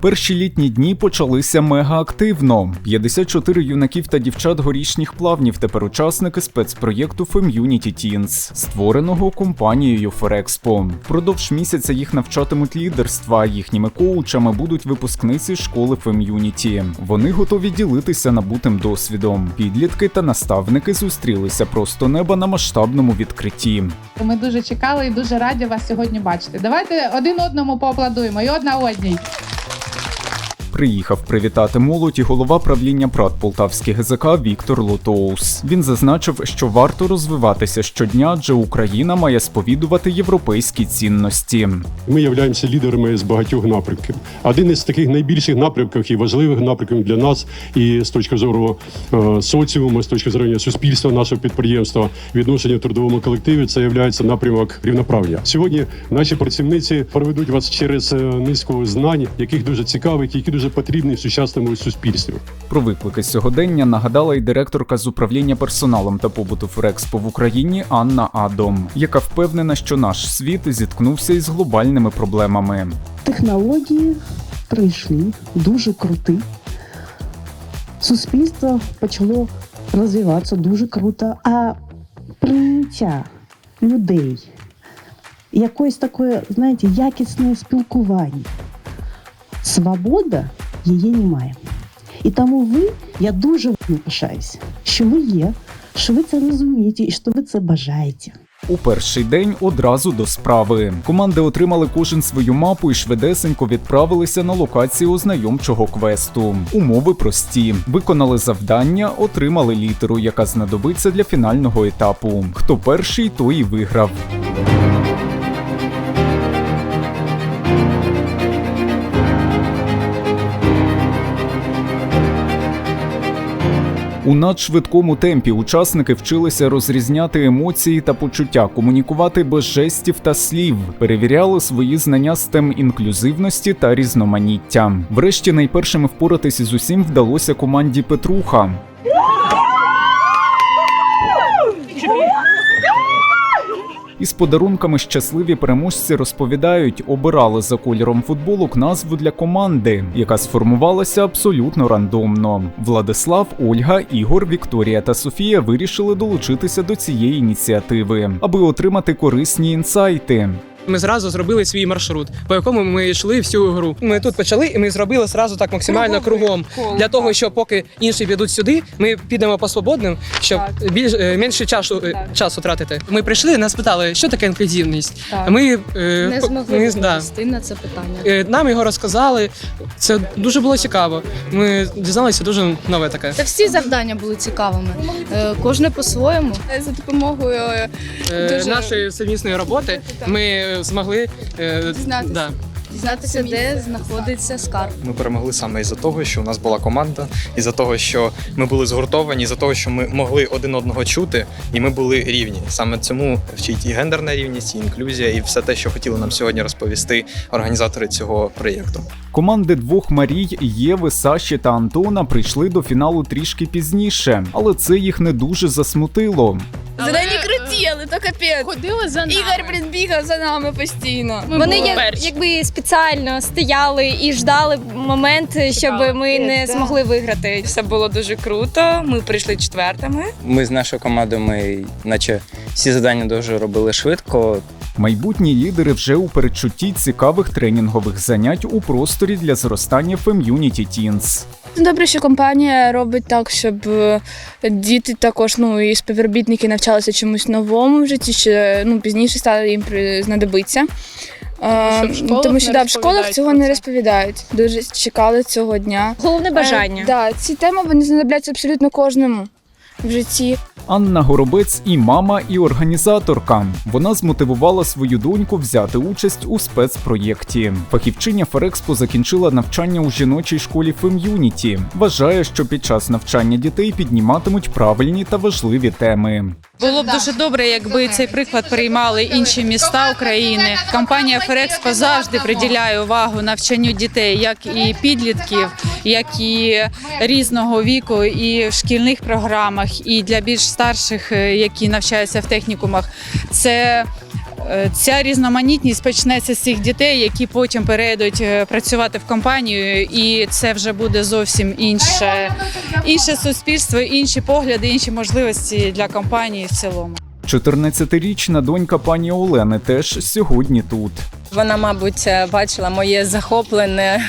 Перші літні дні почалися мега активно. 54 юнаків та дівчат горішніх плавнів тепер учасники спецпроєкту Femунity Teens, створеного компанією Ферекспо. Продовж місяця їх навчатимуть лідерства. Їхніми коучами будуть випускниці школи Femунity. Вони готові ділитися набутим досвідом. Підлітки та наставники зустрілися просто неба на масштабному відкритті. Ми дуже чекали і дуже раді вас сьогодні бачити. Давайте один одному поаплодуємо і одна одній. Приїхав привітати молодь і голова правління ПРАТ Полтавський ГЗК Віктор Лотоус. Він зазначив, що варто розвиватися щодня, адже Україна має сповідувати європейські цінності. Ми являємося лідерами з багатьох напрямків. Один із таких найбільших напрямків і важливих напрямків для нас, і з точки зору е, соціуму, з точки зору суспільства, нашого підприємства, відношення в трудовому колективі, це є напрямок рівноправ'я. Сьогодні наші працівниці проведуть вас через е, низку знань, яких дуже цікавих, які дуже потрібні в сучасному суспільстві. Про виклики сьогодення нагадала й директорка з управління персоналом та побуту Ферекспо в Україні Анна Адом, яка впевнена, що наш світ зіткнувся із глобальними проблемами. Технології прийшли дуже круті. Суспільство почало розвиватися дуже круто, а прийняття людей, якоїсь такої, знаєте, якісне спілкування, свобода її немає. І тому ви, я дуже пишаюся, що ви є, що ви це розумієте і що ви це бажаєте. У перший день одразу до справи. Команди отримали кожен свою мапу і швидесенько відправилися на локацію ознайомчого квесту. Умови прості: виконали завдання, отримали літеру, яка знадобиться для фінального етапу. Хто перший, той і виграв. У надшвидкому темпі учасники вчилися розрізняти емоції та почуття, комунікувати без жестів та слів, перевіряли свої знання з тем інклюзивності та різноманіття. Врешті найпершими впоратись із усім вдалося команді Петруха. Із подарунками щасливі переможці розповідають, обирали за кольором футболок назву для команди, яка сформувалася абсолютно рандомно. Владислав, Ольга, Ігор, Вікторія та Софія вирішили долучитися до цієї ініціативи, аби отримати корисні інсайти. Ми зразу зробили свій маршрут, по якому ми йшли всю гру. Ми тут почали, і ми зробили зразу так максимально кругом. Для того, щоб поки інші підуть сюди, ми підемо по свободним, щоб більш е, менше часу е, часу тратити. Ми прийшли, нас питали, що таке інклюзивність. Так. Ми е, не змогли ми, да, на це питання. нам його розказали. Це дуже було цікаво. Ми дізналися дуже нове таке. Та всі завдання були цікавими. Кожне по-своєму. за допомогою Дуже- Нашої совмісної роботи ми змогли е, Дізнатися. да, Дізнатися, де знаходиться скарб. Ми перемогли саме із-за того, що у нас була команда, із-за того, що ми були згуртовані, із-за того, що ми могли один одного чути, і ми були рівні. Саме цьому вчить і гендерна рівність, і інклюзія, і все те, що хотіли нам сьогодні розповісти організатори цього проєкту. Команди двох Марій Єви, Саші та Антона прийшли до фіналу трішки пізніше, але це їх не дуже засмутило. Зелені крутіли, то капець. Ходили за нами. Ігор, блін, бігав за нами постійно. Вони як, якби спеціально стояли і ждали момент, щоб ми не змогли виграти. Все було дуже круто. Ми прийшли четвертими. Ми з нашою командою, ми, наче всі завдання дуже робили швидко. Майбутні лідери вже у передчутті цікавих тренінгових занять у просторі для зростання Femунity Teens. Добре, що компанія робить так, щоб е, діти також, ну і співробітники навчалися чомусь новому в житті, що ну пізніше стало їм при- знадобиться. Тому Що в тому що да, в школах цього не розповідають. Дуже чекали цього дня. Головне бажання. Е, да, ці теми вони знадобляться абсолютно кожному в житті. Анна Горобець і мама, і організаторка. Вона змотивувала свою доньку взяти участь у спецпроєкті. Фахівчиня Ферекспо закінчила навчання у жіночій школі Фем'юніті. Вважає, що під час навчання дітей підніматимуть правильні та важливі теми. Було б дуже добре, якби цей приклад приймали інші міста України. Компанія Ферекспо завжди приділяє увагу навчанню дітей, як і підлітків, як і різного віку, і в шкільних програмах, і для більш старших, е, які навчаються в технікумах. Це ця різноманітність почнеться з цих дітей, які потім перейдуть е, працювати в компанію, і це вже буде зовсім інше, інше суспільство, інші погляди, інші можливості для компанії в цілому. 14-річна донька пані Олени теж сьогодні тут. Вона, мабуть, бачила моє захоплене,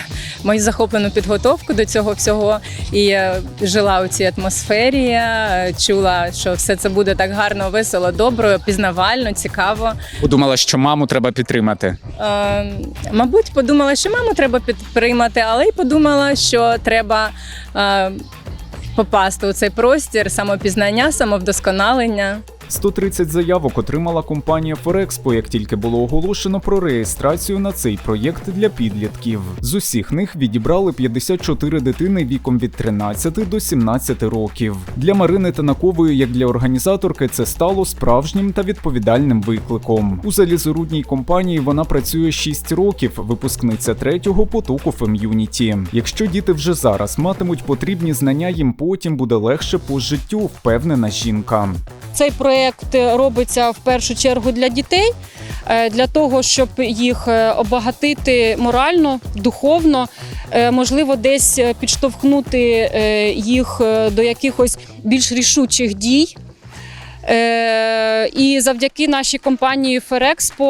мою захоплену підготовку до цього всього і е, жила у цій атмосфері. е, Чула, що все це буде так гарно, весело, добре, пізнавально, цікаво. Подумала, що маму треба підтримати. Е, Мабуть, подумала, що маму треба підтримати, але й подумала, що треба е, попасти у цей простір самопізнання, самовдосконалення. 130 заявок отримала компанія Форекспо, як тільки було оголошено про реєстрацію на цей проєкт для підлітків. З усіх них відібрали 54 дитини віком від 13 до 17 років. Для Марини Танакової, як для організаторки, це стало справжнім та відповідальним викликом. У залізорудній компанії вона працює 6 років, випускниця третього потоку Фем'юніті. Якщо діти вже зараз матимуть потрібні знання, їм потім буде легше по життю, впевнена жінка. Цей проєкт робиться в першу чергу для дітей, е, для того, щоб їх е, обагатити морально, духовно, е, можливо, десь підштовхнути їх до якихось більш рішучих дій. І завдяки нашій компанії Ферекспо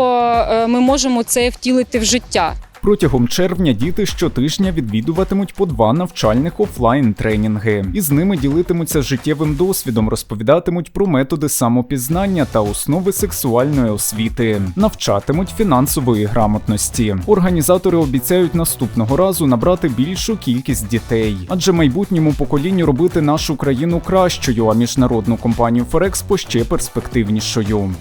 ми можемо це втілити в життя. Протягом червня діти щотижня відвідуватимуть по два навчальних офлайн тренінги. І з ними ділитимуться життєвим досвідом, розповідатимуть про методи самопізнання та основи сексуальної освіти, навчатимуть фінансової грамотності. Організатори обіцяють наступного разу набрати більшу кількість дітей, адже майбутньому поколінню робити нашу країну кращою, а міжнародну компанію Ферекспо ще перспективнішою.